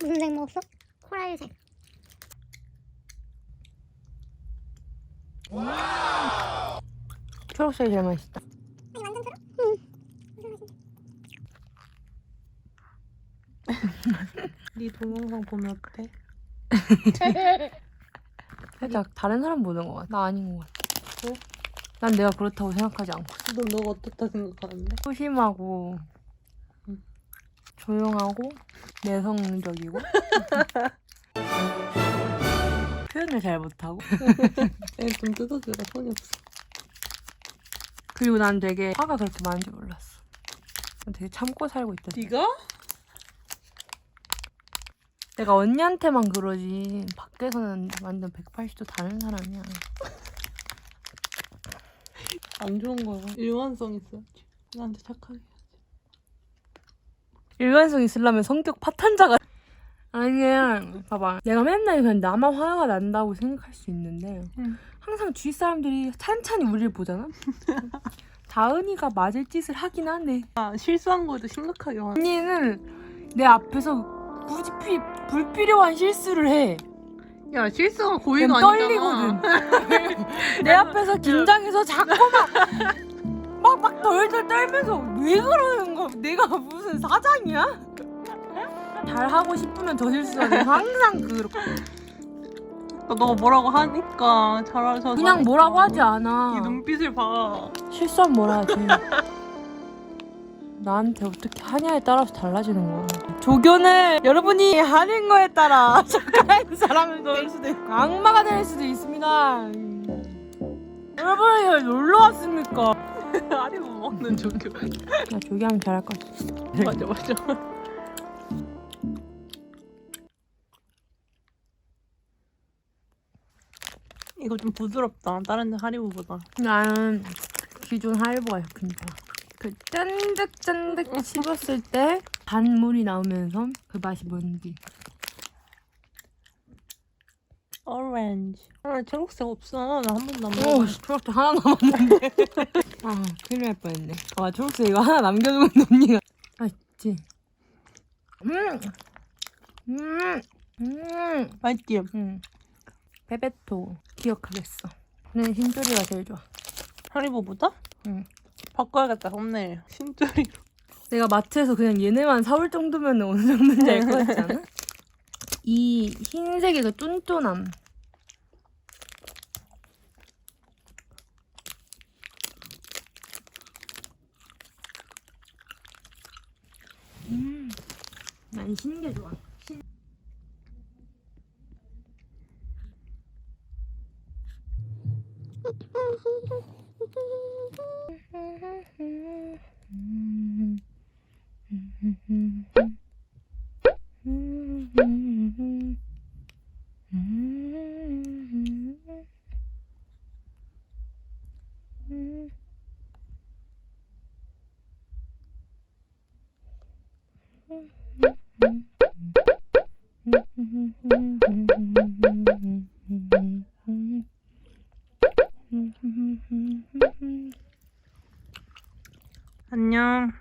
무슨 색 먹었어? 코랄색. 초록색이 제일 맛있다. 아니 완전 초록? 응. 네 동영상 보면 어때? 살짝 다른 사람 보는 것 같아. 나 아닌 것 같아. 난 내가 그렇다고 생각하지 않고 넌 너가 어떻다 생각하는데? 소심하고 음. 조용하고 내성적이고 표현을 잘 못하고 얘좀 뜯어주라 손이 없어. 그리고 난 되게 화가 그렇게 많은 줄 몰랐어. 난 되게 참고 살고 있다. 네가? 내가 언니한테만 그러지 밖에서는 완전 180도 다른 사람이야. 안 좋은 거야. 일관성 있어야지. 나한테 착하게. 일관성 있으려면 성격 파탄자가 아니 봐봐. 내가 맨날 그냥 나만 화가 난다고 생각할 수 있는데 응. 항상 주위 사람들이 찬찬히 우리를 보잖아? 다은이가 맞을 짓을 하긴 하네. 아 실수한 거에도 심각하게 화. 언니는 내 앞에서 굳이 피, 불필요한 실수를 해. 야 실수가 고의가 아니잖아. 떨리거든. 내 앞에서 긴장해서 자꾸만 막 막 덜덜 떨면서 왜 그러는 거야 내가 무슨 사장이야? 잘 하고 싶으면 더 실수하고 항상 그렇고 너가 뭐라고 하니까 잘하셔서. 그냥 뭐라고 하지 이 않아. 눈빛을 봐. 실수하면 뭐라 하지. 나한테 어떻게 하냐에 따라서 달라지는 거야. 조견을 여러분이 하는 거에 따라 착한 사람이 될 수도 있고 악마가 될 수도 있습니다. 여러분이 여기 놀러 왔습니까? 알이 못 먹는 조교. 나 조기하면 잘할 것 같아. 맞아 맞아. 이거 좀 부드럽다. 다른 하리보보다. 나는 기존 하리보가 좋아. 그 짠득짠득 씹었을 때 단물이 나오면서 그 맛이 뭔지. 오렌지. 아, 초록색 없어. 나 한 번도 안 오, 먹어. 초록색 하나 남았는데. 아, 큰일 날 뻔했네. 아, 초록색 이거 하나 남겨두고 있는 언니가. 맛있지? 음! 음! 음! 맛있지? 음. 베베토. 기억하겠어. 는 흰조리가 제일 좋아. 하리보보다? 응. 바꿔야겠다. 썸네일. 신조리로. 내가 마트에서 그냥 얘네만 사올 정도면 어느 정도인지 알 것 같지 않아? 이 흰색의 그 쫀쫀함. 안 쉬는 게 좋아. 음, 음, 음, 안녕.